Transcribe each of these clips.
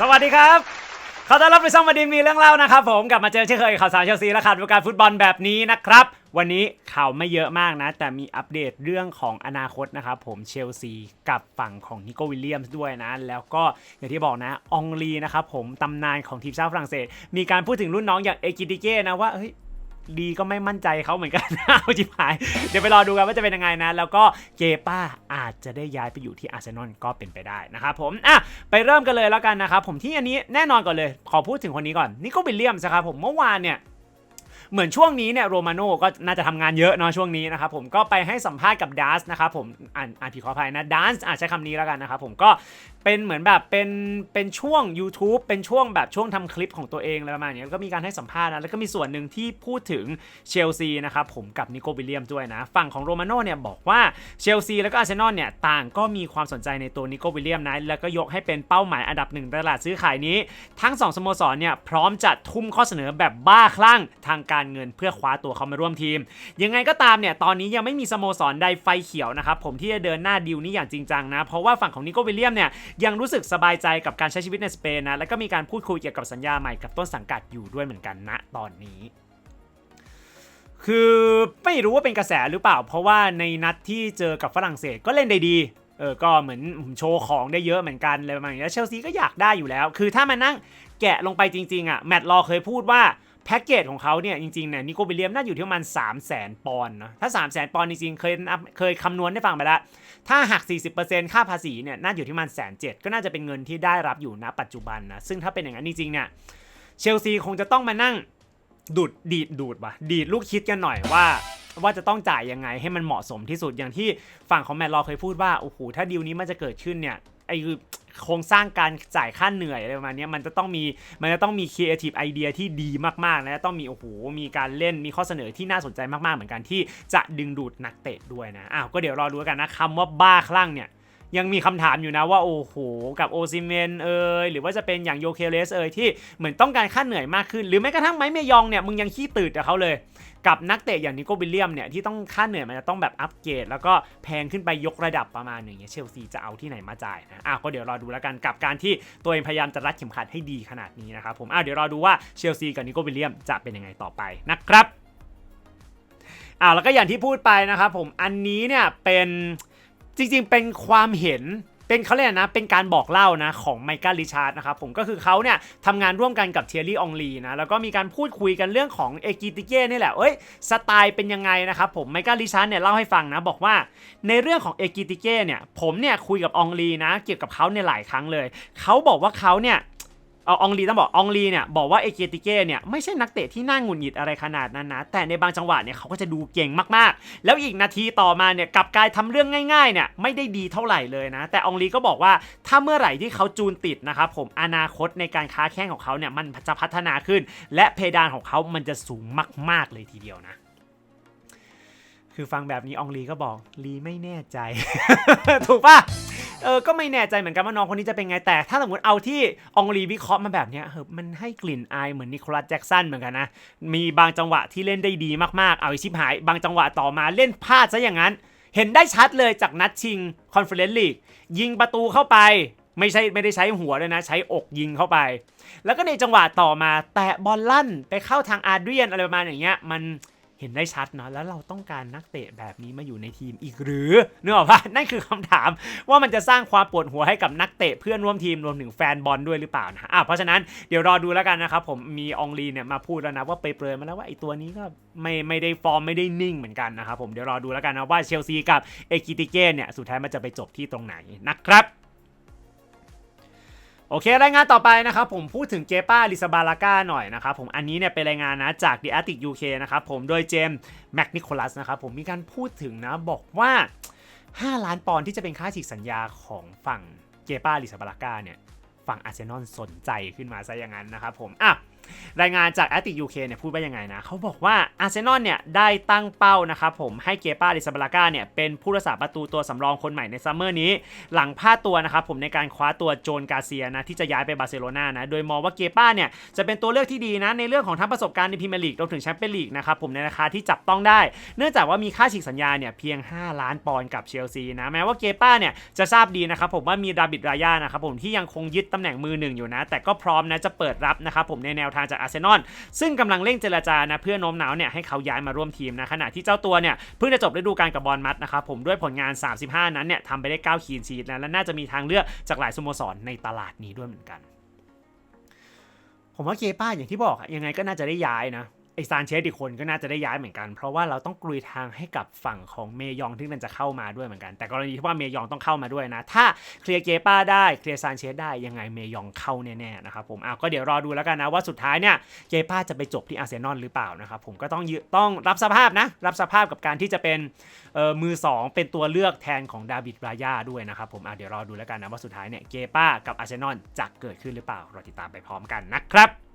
สวัสดีครับขอต้อนรับไปช่องมาดีมีเรื่องเล่านะครับผมกลับมาเจอเช่นเคยข่าวสารเชลซีและข่าววงการฟุตบอลแบบนี้นะครับวันนี้ข่าวไม่เยอะมากนะ แต่มีอัปเดตเรื่องของอนาคตนะครับผมเชลซีกับฝั่งของนิโควิลเลียมส์ด้วยนะ แล้วก็อย่างที่บอกนะองลีนะครับผมตำนานของทีมชาติฝรั่งเศส มีการพูดถึงรุ่นน้องอย่างเอกิติเก้นะว่าเฮ้ย ดีก็ไม่มั่นใจเขาเหมือนกันเอาจิบหาย เดี๋ยวไปรอดูกันว่าจะเป็นยังไงนะ แล้วก็เจป้าอาจจะได้ย้ายไปอยู่ที่อาร์เซนอลก็เป็นไปได้นะครับผมอะไปเริ่มกันเลยแล้วกันนะครับผมที่อันนี้แน่นอนก่อนเลย ขอพูดถึงคนนี้ก่อนนิโคบิลเลียมส์ครับผมเมื่อวานเนี่ย เหมือนช่วงนี้เนี่ยโรมาโน่ก็น่าจะทำงานเยอะเนาะช่วงนี้นะครับผมก็ไปให้สัมภาษณ์กับดัสนะครับผมอ่านอ่านผิดขออภัยนะดัสอ่านใช้คำนี้แล้วกันนะครับผมก็เป็นเหมือนแบบเป็นเป็นช่วง YouTube เป็นช่วงแบบช่วงทำคลิปของตัวเองอะไรประมาณนี้แล้วก็มีการให้สัมภาษณ์นะแล้วก็มีส่วนหนึ่งที่พูดถึงเชลซีนะครับผมกับนิโควิลเลียมด้วยนะ ฝั่งของโรมาโน่เนี่ยบอกว่าเชลซีแล้วก็อาร์เซนอลเนี่ยต่างก็มีความสนใจในตัวนิโควิลเลียมนะแล้วก็ยกให้เป็นเป้าหมายอันดับหนึ่งตลาดซื้อขายนี้ ทั้งสองสโมสรเนี่ยพร้อมจะทุ่มข้อเสนอแบบบ้าคลั่งทางการเงินเพื่อคว้าตัวเขามาร่วมทีม ยังไงก็ตามเนี่ยตอนนี้ยังไม่มีสโมสรใดไฟเขียวนะครับผมที่จะเดินหน้าดีลนี้อย่างจริงจังนะเพราะว่าฝั่งของนิโควิลเลียมเนี่ยยังรู้สึกสบายใจกับการใช้ชีวิตในสเปนนะแล้วก็มีการพูดคุยเกี่ยวกับสัญญาใหม่กับต้นสังกัดอยู่ด้วยเหมือนกันนะตอนนี้คือไม่รู้ว่าเป็นกระแสหรือเปล่า เพราะว่าในนัดที่เจอกับฝรั่งเศสก็เล่นได้ดีเออก็เหมือนโชว์ของได้เยอะเหมือนกันเลยประมาณนี้แล้วเชลซีก็อยากได้อยู่แล้ว คือถ้ามานั่งแกะลงไปจริงๆอะแมตต์รอเคยพูดว่า แพ็กเกจของเขาเนี่ยจริงๆเนี่ยนิโควิเลียมน่าอยู่ที่ประมาณ3 0 0 0 0ปอนด์นะถ้า 3 0 0 0 0 0ปอนด์จริงๆเคยนับเคยคำนวณได้ฟังไปแล้ว ถ้าหัก 40%ค่าภาษีเนี่ยน่าอยู่ที่ประมันแสนเก็น่าจะเป็นเงินที่ได้รับอยู่ณปัจจุบันนะซึ่งถ้าเป็นอย่างนั้นจริงๆเนี่ยเชลซีคงจะต้องมานั่งดูดดีดดูดว่ะดีดลูกคิดกันหน่อยว่าว่าจะต้องจ่ายยังไงให้มันเหมาะสมที่สุดอย่างที่ฝั่งของแมตต์รอเคยพูดว่าโอ้โหถ้าดีลนี้มันจะเกิดขึ้นเนี่ยไอคือโครงสร้างการจ่ายค่าเหนื่อยอะไรประมาณนี้มันจะต้องมีมันจะต้องมีครีเอทีฟไอเดียที่ดีมากๆนะต้องมีโอ้โหมีการเล่นมีข้อเสนอที่น่าสนใจมากๆเหมือนกันที่จะดึงดูดนักเตะด้วยนะอ้าวก็เดี๋ยวรอดูกันนะคำว่าบ้าคลั่งเนี่ย ยังมีคำถามอยู่นะว่าโอ้โหกับโอซิเมนเอยหรือว่าจะเป็นอย่างโยเคเลสเอยที่เหมือนต้องการค่าเหนื่อยมากขึ้น หรือแม้กระทั่งไมเมยองเนี่ยมึงยังขี้ตื่นกับเขาเลยกับนักเตะอย่างนิโควิลเลียมเนี่ยที่ต้องค่าเหนื่อยมันจะต้องแบบอัปเกรดแล้วก็แพงขึ้นไปยกระดับประมาณหนึ่งเนี่ยเชลซีจะเอาที่ไหนมาจ่ายนะอะก็เดี๋ยวรอดูแล้วกันกับการที่ตัวเองพยายามจะรัดเข็มขัดให้ดีขนาดนี้นะครับผมอะเดี๋ยวรอดูว่าเชลซีกับนิโควิลเลียมจะเป็นยังไงต่อไปนะครับอ่าแล้วก็อย่างที่พูดไปนะครับผมอันนี้เนี่ยเป็น จริงๆ เป็นความเห็นเป็นเขาเรียกนะ เป็นการบอกเล่านะของไมเคิลริชาร์ดนะครับผมก็คือเขาเนี่ยทำงานร่วมกันกับเทียรี่องลีนะ แล้วก็มีการพูดคุยกันเรื่องของเอกิติเก้นี่แหละ เอ้ย สไตล์เป็นยังไงนะครับผมไมเคิลริชาร์ดเนี่ยเล่าให้ฟังนะ บอกว่าในเรื่องของเอกิติเก้เนี่ย ผมเนี่ยคุยกับองลีนะ เกี่ยวกับเขาในหลายครั้งเลย เขาบอกว่าเขาเนี่ย เอาองลีต้องบอกอองลีเนี่ยบอกว่าเอเกติเก้เนี่ยไม่ใช่นักเตะที่น่าหงุดหงิดอะไรขนาดนั้นนะ แต่ในบางจังหวะเนี่ยเขาก็จะดูเก่งมากๆ แล้วอีกนาทีต่อมาเนี่ยกลับกลายทำเรื่องง่ายๆเนี่ยไม่ได้ดีเท่าไหร่เลยนะ แต่อองลีก็บอกว่าถ้าเมื่อไหร่ที่เขาจูนติดนะครับผมอนาคตในการค้าแข่งของเขาเนี่ยมันจะพัฒนาขึ้น และเพดานของเขามันจะสูงมากๆเลยทีเดียวนะคือฟังแบบนี้อองลีก็บอกลีไม่แน่ใจ ถูกปะ เออ ก็ไม่แน่ใจเหมือนกันว่าน้องคนนี้จะเป็นไง แต่ถ้าสมมติเอาที่องลีวิเคราะห์มาแบบเนี้ยเฮ้ยมันให้กลิ่นอายเหมือนนิโคลัสแจ็กสันเหมือนกันนะ มีบางจังหวะที่เล่นได้ดีมากๆ เอาอชิบหาย บางจังหวะต่อมาเล่นพลาดซะอย่างนั้น เห็นได้ชัดเลยจากนัดชิงคอนเฟอเรนซ์ลีกยิงประตูเข้าไป ไม่ใช่ไม่ได้ใช้หัวเลยนะ ใช้อกยิงเข้าไป แล้วก็ในจังหวะต่อมาแตะบอลลั่นไปเข้าทางอาร์เดรียนอะไรประมาณอย่างเงี้ยมัน เห็นได้ชัดเนาะแล้วเราต้องการนักเตะแบบนี้มาอยู่ในทีมอีกหรือเนึกออกปะนั่นคือคำถามว่ามันจะสร้างความปวดหัวให้กับนักเตะเพื่อนร่วมทีมรวมถึงแฟนบอลด้วยหรือเปล่านะอะเพราะฉะนั้นเดี๋ยวรอดูแล้วกันนะครับผมมีองลีเนี่ยมาพูดแล้วนะว่าไปเปรยๆมาแล้วว่าไอ้ตัวนี้ก็ไม่ไม่ได้ฟอร์มไม่ได้นิ่งเหมือนกันนะครับผมเดี๋ยวรอดูแล้วกันนะว่าเชลซีกับเอกิติเก้เนี่ยสุดท้ายมันจะไปจบที่ตรงไหนนะครับ โอเค รายงานต่อไปนะครับผมพูดถึงเจป้าลิซาบาลาก้าหน่อยนะครับผมอันนี้เนี่ยเป็นรายงานนะจาก The Attic UK นะครับผมโดยเจมส์แมกนิโคลัสนะครับผมมีการพูดถึงนะบอกว่า 5 ล้านปอนด์ที่จะเป็นค่าฉีกสัญญาของฝั่งเจป้าลิซาบาลาก้าเนี่ยฝั่งอาร์เซนอลสนใจขึ้นมาซะอย่างนั้นนะครับผมอะ รายงานจาก a t ติกยูเคเนี่ยพูดว่ายังไงนะเขาบอกว่าอาร์เซนอลเนี่ยได้ตั้งเป้านะครับผมให้เกป้าดิซาบาลากาเนี่ยเป็นผู้รักษาประตูตัวสำรองคนใหม่ในซัมเมอร์นี้ หลังพลาดตัวนะครับผมในการคว้าตัวโจนกาเซียนะที่จะย้ายไปบาร์เซโลนานะโดยมองว่าเกป้าเนี่ยจะเป็นตัวเลือกที่ดีนะในเรื่องของทั้งประสบการณ์ในพรีเมียร์ลีกรวมถึงแชมเปี้ยนลีกนะครับผมในราคาที่จับต้องได้ เนื่องจากว่ามีค่าฉีกสัญญาเนี่ยเพียง 5 ล้านปอนด์กับเชลซีนะแม้ว่าเกป้าเนี่ยจะทราบดีนะครับผมว่ามีดาบิดรายานะครับผมที่ยังคงยึดตำแหน่งมือหนึ่งอยู่นะแต่ก็พร้อมนะจะเปิดรับนะครับผมในแนวทางจากอาร์เซนอลซึ่งกำลังเร่งเจรจานะเพื่อโน้มน้าวเนี่ยให้เขาย้ายมาร่วมทีมนะขณะที่เจ้าตัวเนี่ยเพิ่งจะจบฤดูกาลกับบอลมัดนะครับผมด้วยผลงาน 35 นั้นเนี่ยทำไปได้ 9 คีนชีตนะและน่าจะมีทางเลือกจากหลายสโมสรในตลาดนี้ด้วยเหมือนกัน ผมว่าเกป้าอย่างที่บอกอยังไงก็น่าจะได้ย้ายนะ ไอซานเชสอีกคนก็น่าจะได้ย้ายเหมือนกัน เพราะว่าเราต้องกลุยทางให้กับฝั่งของเมยองที่มันจะเข้ามาด้วยเหมือนกัน แต่กรณีที่ว่าเมยองต้องเข้ามาด้วยนะ ถ้าเคลียร์เกป้าได้เคลียร์ซานเชสได้ยังไงเมยองเข้าแน่ๆนะครับผมอ้าวก็เดี๋ยวรอดูแล้วกันนะว่าสุดท้ายเนี่ยเกป้าจะไปจบที่อาร์เซนอลหรือเปล่านะครับผมก็ต้องต้องรับสภาพนะ รับสภาพกับการที่จะเป็นออมือสองเป็นตัวเลือกแทนของดาวิดรายาด้วยนะครับผมอะเดี๋ยวรอดูแล้วกันนะว่าสุดท้ายเนี่ยเกป้ากับอาร์เซนอลจะเกิดขึ้นหรือเปล่ารอติดตามไปพร้อมกันนะครับ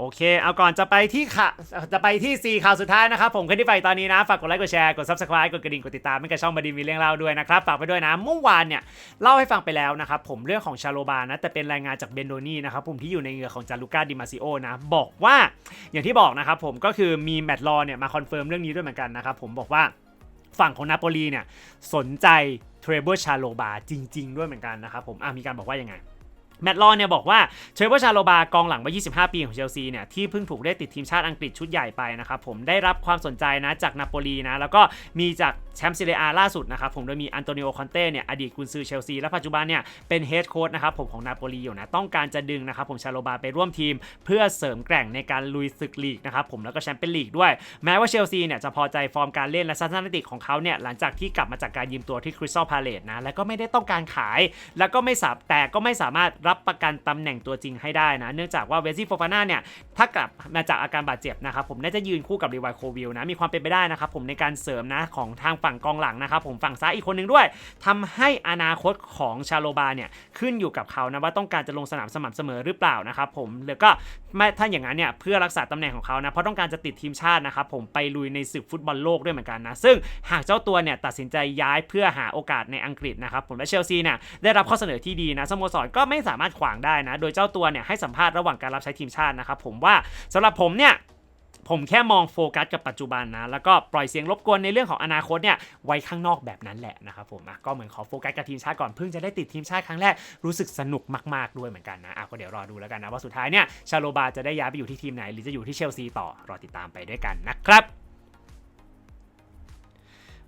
โอเค เอาก่อนจะไปที่ข่าจะไปที่ 4 ข่าวสุดท้ายนะครับ ผมคนที่ไปตอนนี้นะ ฝากกดไลค์กดแชร์ กด subscribe กดกระดิ่ง กดติดตามให้กับช่องบดีมีเรื่องเล่าด้วยนะครับ ฝากไปด้วยนะ เมื่อวานเนี่ย เล่าให้ฟังไปแล้วนะครับ ผมเรื่องของชาโลบานะ แต่เป็นรายงานจากเบนโดนี่นะครับ ผมที่อยู่ในเหงือของจารุก้าดิมาซิโอนะ บอกว่าอย่างที่บอกนะครับผมก็คือมีแมตต์ลอเนี่ยมาคอนเฟิร์มเรื่องนี้ด้วยเหมือนกันนะครับผมบอกว่าฝั่งของนาโปลีเนี่ยสนใจเทรเบิลชาโลบาจริง ๆ ด้วยเหมือนกันนะครับผมอะมีการบอกว่ายังไง แมตต์ลอนเนี่ยบอกว่าเทรเวชาโลบากองหลังวัย25 ปีของเชลซีเนี่ยที่เพิ่งถูกได้ติดทีมชาติอังกฤษชุดใหญ่ไปนะครับผมได้รับความสนใจนะจากนาโปลีนะแล้วก็มีจากแชมป์ซีเรียล่าสุดนะครับผมโดยมีอันโตนิโอคอนเต้เนี่ยอดีตกุนซือเชลซีและปัจจุบันเนี่ยเป็นเฮดโค้ชนะครับผมของนาโปลีอยู่นะต้องการจะดึงนะครับผมชาโลบาไปร่วมทีม เพื่อเสริมแกร่งในการลุยศึกลีกนะครับผมแล้วก็แชมเปี้ยนลีกด้วย แม้ว่าเชลซีเนี่ยจะพอใจฟอร์มการเล่นและทัศนติของเขาเนี่ยหลังจากที่กลับมาจากการยืมตัวที่คริสตัลพาเลตนะแล้วก็ไม่ได้ต้องการขาย แล้วก็ไม่สาแต่ก็ไม่สามารถรับประกันตำแหน่งตัวจริงให้ได้นะ เนื่องจากว่าเวซี่โฟฟาน่าเนี่ยถ้ากลับมาจากอาการบาดเจ็บนะครับผมน่าจะยืนคู่กับรีไวโควิลนะมีความเป็นไปได้นะครับผมในการเสริมนะของทางฝั่งกองหลังนะครับผมฝั่งซ้ายอีกคนหนึ่งด้วยทำให้อนาคตของชาโลบาเนี่ยขึ้นอยู่กับเขานะว่าต้องการจะลงสนามสม่ำเสมอหรือเปล่านะครับผมหรือก็ไม่ถ้าอย่างนั้นเนี่ยเพื่อรักษาตำแหน่งของเขานะเพราะต้องการจะติดทีมชาตินะครับผมไปลุยในศึกฟุตบอลโลกด้วยเหมือนกันนะซึ่งหากเจ้าตัวเนี่ยตัดสินใจย้ายเพื่อหาโอกาสในอังกฤษนะครับผมและเชลซีเนี่ยได้รับข้อเสนอที่ดีนะสโมสรก็ไม่สาามารถขวางได้นะ โดยเจ้าตัวเนี่ยให้สัมภาษณ์ระหว่างการรับใช้ทีมชาตินะครับผมว่าสำหรับผมเนี่ยผมแค่มองโฟกัสกับปัจจุบันนะ แล้วก็ปล่อยเสียงรบกวนในเรื่องของอนาคตเนี่ยไว้ข้างนอกแบบนั้นแหละนะครับผมอะก็เหมือนขอโฟกัสกับทีมชาติก่อนเพิ่งจะได้ติดทีมชาติครั้งแรกรู้สึกสนุกมากๆด้วยเหมือนกันนะอะก็เดี๋ยวรอดูแล้วกันนะว่าสุดท้ายเนี่ยชาโลบาจะได้ย้ายไปอยู่ที่ทีมไหนหรือจะอยู่ที่เชลซีต่อรอติดตามไปด้วยกันนะครับ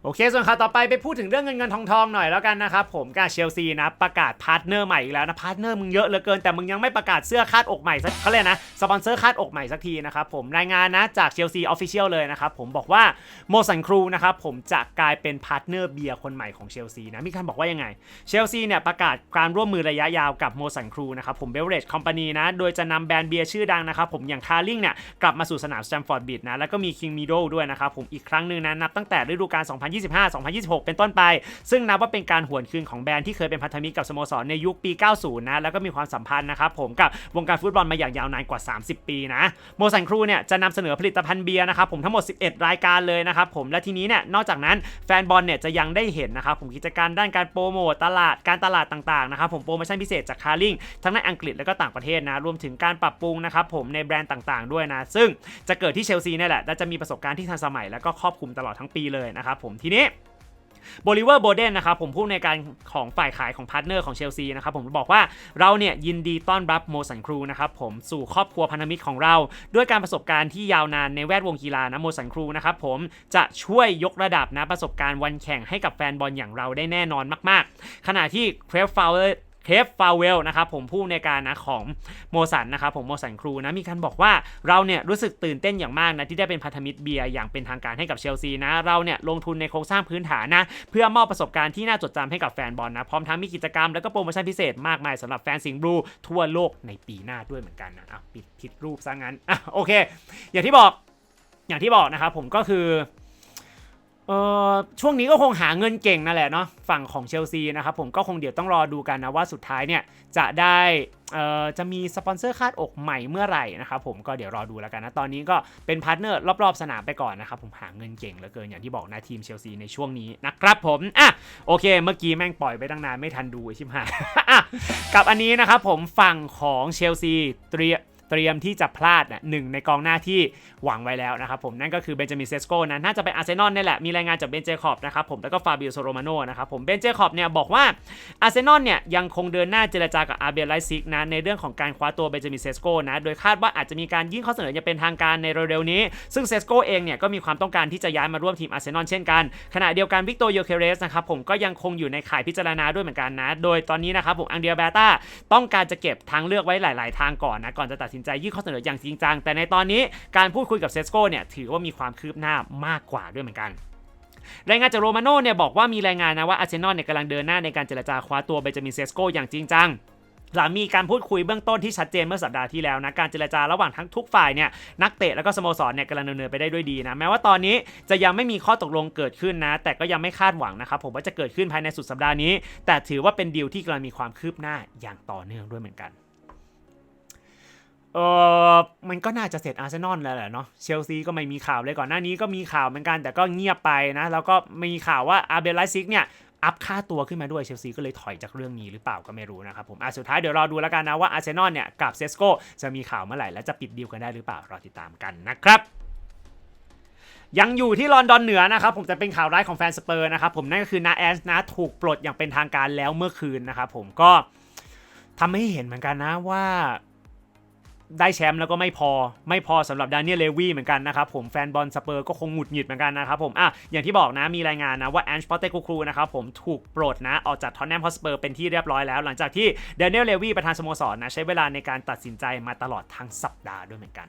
โอเค ส่วนข่าวต่อไปไปพูดถึงเรื่องเงินเงินทองทองหน่อยแล้วกันนะครับผมกับเชลซีนะประกาศพาร์ทเนอร์ใหม่อีกแล้วนะพาร์ทเนอร์มึงเยอะเหลือเกินแต่มึงยังไม่ประกาศเสื้อคาดอกใหม่สักเขาเลยนะสปอนเซอร์คาดอกใหม่สักทีนะครับผมรายงานนะจากเชลซีออฟฟิเชียลเลยนะครับผมบอกว่าโมซันครูนะครับผมจะกลายเป็นพาร์ทเนอร์เบียร์คนใหม่ของเชลซีนะมีการบอกว่ายังไงเชลซีเนี่ยประกาศการร่วมมือระยะยาวกับโมซันครูนะครับผมเบลเรจคอมพานีนะโดยจะนำแบรนด์เบียร์ชื่อดังนะครับผมอย่างคาร์ลิงเนี่ยกลับมาสู่สนามสแตมฟอร์ดบิดนะแล้วก็มีคิงมิโดด้วยนะครับผมอีกครั้งหนึ่งนะนับตั้งแต่ฤดูกาล2025-2026 เป็นต้นไป ซึ่งนับว่าเป็นการหวนคืนของแบรนด์ที่เคยเป็นพันธมิตรกับสโมสรในยุคปี 90 นะ แล้วก็มีความสัมพันธ์นะครับผมกับวงการฟุตบอลมาอย่างยาวนานกว่า 30 ปีนะ โมซันครูเนี่ยจะนำเสนอผลิตภัณฑ์เบียร์นะครับผมทั้งหมด 11 รายการเลยนะครับผม และทีนี้เนี่ย นอกจากนั้นแฟนบอลเนี่ยจะยังได้เห็นนะครับผมกิจการด้านการโปรโมตตลาด การตลาดต่างๆนะครับผมโปรโมชั่นพิเศษจากคาร์ลิงทั้งในอังกฤษและก็ต่างประเทศนะ รวมถึงการปรับปรุงนะครับผมในแบรนด์ต่างๆ ด้วยนะ ซึ่งจะเกิดที่เชลซีนี่แหละ และจะมีประสบการณ์ที่ทันสมัย แล้วก็ครอบคลุมตลอดทั้งปีเลยนะครับผมทีนี้โบลิเวอร์โบเดนนะครับผมผู้ในการของฝ่ายขายของพาร์ทเนอร์ของเชลซีนะครับผมบอกว่าเราเนี่ยยินดีต้อนรับโมสันครูนะครับผมสู่ครอบครัวพันธมิตรของเรา ด้วยการประสบการณ์ที่ยาวนานในแวดวงกีฬานะโมสันครูนะครับผมจะช่วยยกระดับนะประสบการณ์วันแข่งให้กับแฟนบอลอย่างเราได้แน่นอนมาก ๆ ขณะที่เครฟฟาวเออร์ เคฟฟาเวลนะครับผมผู้ในการนะของโมสันนะครับผมโมสันครูนะมีการบอกว่าเราเนี่ยรู้สึกตื่นเต้นอย่างมากนะที่ได้เป็นพันธมิตรเบียร์อย่างเป็นทางการให้กับเชลซีนะเราเนี่ยลงทุนในโครงสร้างพื้นฐานนะเพื่อมอบประสบการณ์ที่น่าจดจำให้กับแฟนบอลนะพร้อมทั้งมีกิจกรรมแล้วก็โปรโมชั่นพิเศษมากมายสำหรับแฟนสิงห์บลูทั่วโลกในปีหน้าด้วยเหมือนกันนะอะปิดผิดรูปซะงั้นอะโอเค อย่างที่บอกอย่างที่บอกนะครับผมก็คือ เออช่วงนี้ก็คงหาเงินเก่งนั่นแหละเนาะฝั่งของเชลซีนะครับผมก็คงเดี๋ยวต้องรอดูกันนะว่าสุดท้ายเนี่ยจะได้เอ่อจะมีสปอนเซอร์คาดอกใหม่เมื่อไหร่นะครับผมก็เดี๋ยวรอดูแล้วกันนะตอนนี้ก็เป็นพาร์ทเนอร์รอบๆสนามไปก่อนนะครับผมหาเงินเก่งเหลือเกินอย่างที่บอกนะทีมเชลซีในช่วงนี้นะครับผมอะโอเค เมื่อกี้แม่งปล่อยไปตั้งนานไม่ทันดูชิมหายกับอันนี้นะครับผมฝั่งของเชลซีเตรีย เตรียมที่จะพลาดนะหนึ่งในกองหน้าที่หวังไว้แล้วนะครับผมนั่นก็คือเบนจามินเซสโกนะน่าจะเป็นอาร์เซนอลนี่แหละมีรายงานจากเบนเจคอบนะครับผมแล้วก็ฟาบิโอโซโรมาโนนะครับผมเบนเจคอบเนี่ยบอกว่าอาร์เซนอลเนี่ยยังคงเดินหน้าเจรจากับอาร์เบลไลซิกนะในเรื่องของการคว้าตัวเบนจามินเซสโกนะโดยคาดว่าอาจจะมีการยื่นข้อเสนออย่างเป็นทางการในเร็วๆนี้ซึ่งเซสโกเองเนี่ยก็มีความต้องการที่จะย้ายมาร่วมทีมอาร์เซนอลเช่นกันขณะเดียวกันวิกโตโยเคเรสนะครับผมก็ยังคงอยู่ในข่ายพิจารณาด้วยเหมือนกันนะโดยตอนนี้นะครับผมอังเดียเบต้าต้องการจะเก็บทางเลือกไว้หลาย ๆ ทางก่อนนะก่อนจะตัดสินใจยื่นข้อเสนออย่างจริงจัง แต่ในตอนนี้การพูดคุยกับเซสโกเนี่ยถือว่ามีความคืบหน้ามากกว่าด้วยเหมือนกันรายงานจากโรมาโน่เนี่ยบอกว่ามีรายงานนะว่าอาร์เซนอลเนี่ยกำลังเดินหน้าในการเจรจาคว้าตัวเบนจามินเซสโกอย่างจริงจังหลังมีการพูดคุยเบื้องต้นที่ชัดเจนเมื่อสัปดาห์ที่แล้วนะการเจรจาระหว่างทั้งทุกฝ่ายเนี่ยนักเตะแล้วก็สโมสรเนี่ยกำลังดำเนินไปได้ด้วยดีนะแม้ว่าตอนนี้จะยังไม่มีข้อตกลงเกิดขึ้นนะ แต่ก็ยังไม่คาดหวังนะครับผมว่าจะเกิดขึ้นภายในสุดสัปดาห์นี้ แต่ถือว่าเป็นดีลที่กำลังมีความคืบหน้าอย่างต่อเนื่องด้วยเหมือนกัน เออมันก็น่าจะเสร็จอาร์เซนอลแล้วแหละเนาะเชลซีก็ไม่มีข่าวเลยก่อนหน้านี้ก็มีข่าวเหมือนกันแต่ก็เงียบไปนะ แล้วก็มีข่าวว่าอาร์เบลไลซิกเนี่ยอัพค่าตัวขึ้นมาด้วยเชลซีก็เลยถอยจากเรื่องนี้หรือเปล่าก็ไม่รู้นะครับผมอะสุดท้ายเดี๋ยวรอดูแล้วกันนะว่าอาร์เซนอลเนี่ยกับเซสโกจะมีข่าวเมื่อไหร่และจะปิดดีลกันได้หรือเปล่ารอติดตามกันนะครับยังอยู่ที่ลอนดอนเหนือนะครับผมจะเป็นข่าวร้ายของแฟนสเปอร์นะครับผมนั่นก็คือนาแอนส์นะถูกปลดอย่างเป็นทางการแล้วเมื่อคืนนะครับผมก็ทำให้เห็นเหมือนกันนะว่า ได้แชมป์แล้วก็ไม่พอไม่พอสำหรับดานิเอลเลวีเหมือนกันนะครับผมแฟนบอลสเปอร์ก็คงหงุดหงิดเหมือนกันนะครับผมอะอย่างที่บอกนะมีรายงานนะว่าแอนช์ปอตเตกูครูนะครับผมถูกปลดนะออกจากทอตแนมฮอสเปอร์เป็นที่เรียบร้อยแล้ว หลังจากที่ดานิเอลเลวีประธานสโมสรนะใช้เวลาในการตัดสินใจมาตลอดทั้งสัปดาห์ด้วยเหมือนกัน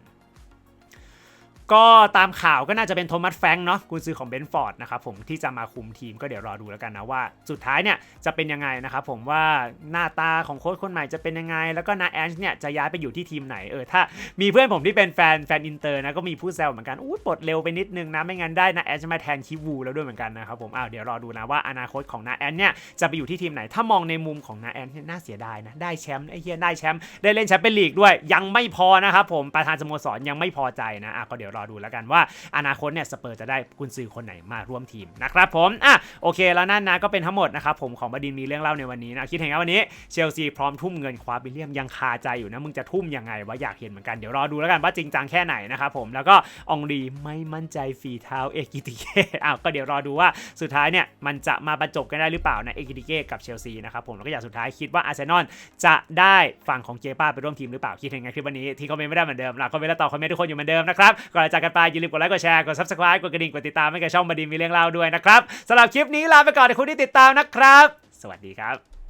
ก็ตามข่าวก็น่าจะเป็นโทมัสแฟงเนาะกุนซือของเบนฟอร์ดนะครับผมที่จะมาคุมทีมก็เดี๋ยวรอดูแล้วกันนะว่า สุดท้ายเนี่ยจะเป็นยังไงนะครับผมว่าหน้าตาของโค้ชคนใหม่จะเป็นยังไง แล้วก็นาแอนช์เนี่ยจะย้ายไปอยู่ที่ทีมไหนเออถ้ามีเพื่อนผมที่เป็นแฟนแฟนอินเตอร์นะก็มีผู้แซวเหมือนกันอู้ปลดเร็วไปนิดนึงนะไม่งั้นได้นาแอนช์มาแทนคิวูแล้วด้วยเหมือนกันนะครับผมอ้าวเดี๋ยวรอดูนะว่าอนาคตของนาแอนเนี่ยจะไปอยู่ที่ทีมไหน ถ้ามองในมุมของนาแอนเนี่ยน่าเสียดายนะได้แชมป์ไอ้เหี้ยได้แชมป์ได้เล่นแชมป์เป็นลีกด้วย ยังไม่พอนะครับผมประธานสโมสรยังไม่พอใจนะอะก็เดี๋ยวรอดูแล้วกันว่าอนาคตเนี่ยสเปอร์จะได้กุนซือคนไหนมาร่วมทีมนะครับผมอะโอเคแล้วนั่นนะก็เป็นทั้งหมดนะครับผมของบดินทร์มีเรื่องเล่าในวันนี้นะคิดเห็นไงวันนี้เชลซีพร้อมทุ่มเงินคว้าบิลเลียมยังคาใจอยู่นะมึงจะทุ่มยังไงวะอยากเห็นเหมือนกันเดี๋ยวรอดูแล้วกันว่าจริงจังแค่ไหนนะครับผมแล้วก็องรีไม่มั่นใจฝีเท้าเอกิติเกอ้าวก็เดี๋ยวรอดูว่าสุดท้ายเนี่ยมันจะมาบรรจบกันได้หรือเปล่านะเอกิติเกกับเชลซีนะครับผมแล้วก็อย่างสุดท้ายคิดว่าอาร์เซนอลจะได้ฝั่งของเจป้าไปร่วมทีมหรือเปล่าคิดเห็นไงคลิปวันนี้ที่คอมเมนต์ไม่ได้เหมือนเดิมหลักคอมเมนต์และตอบคอมเมนต์ทุกคนอยู่เหมือนเดิมนะครับก่อนจากกันไปอย่าลืมกดไลค์กดแชร์กด subscribe กดกระดิ่งกดติดตามให้กับช่องบดินมีเรื่องเล่าด้วยนะครับสำหรับคลิปนี้ลาไปก่อนในคุณที่ติดตามนะครับ สวัสดีครับ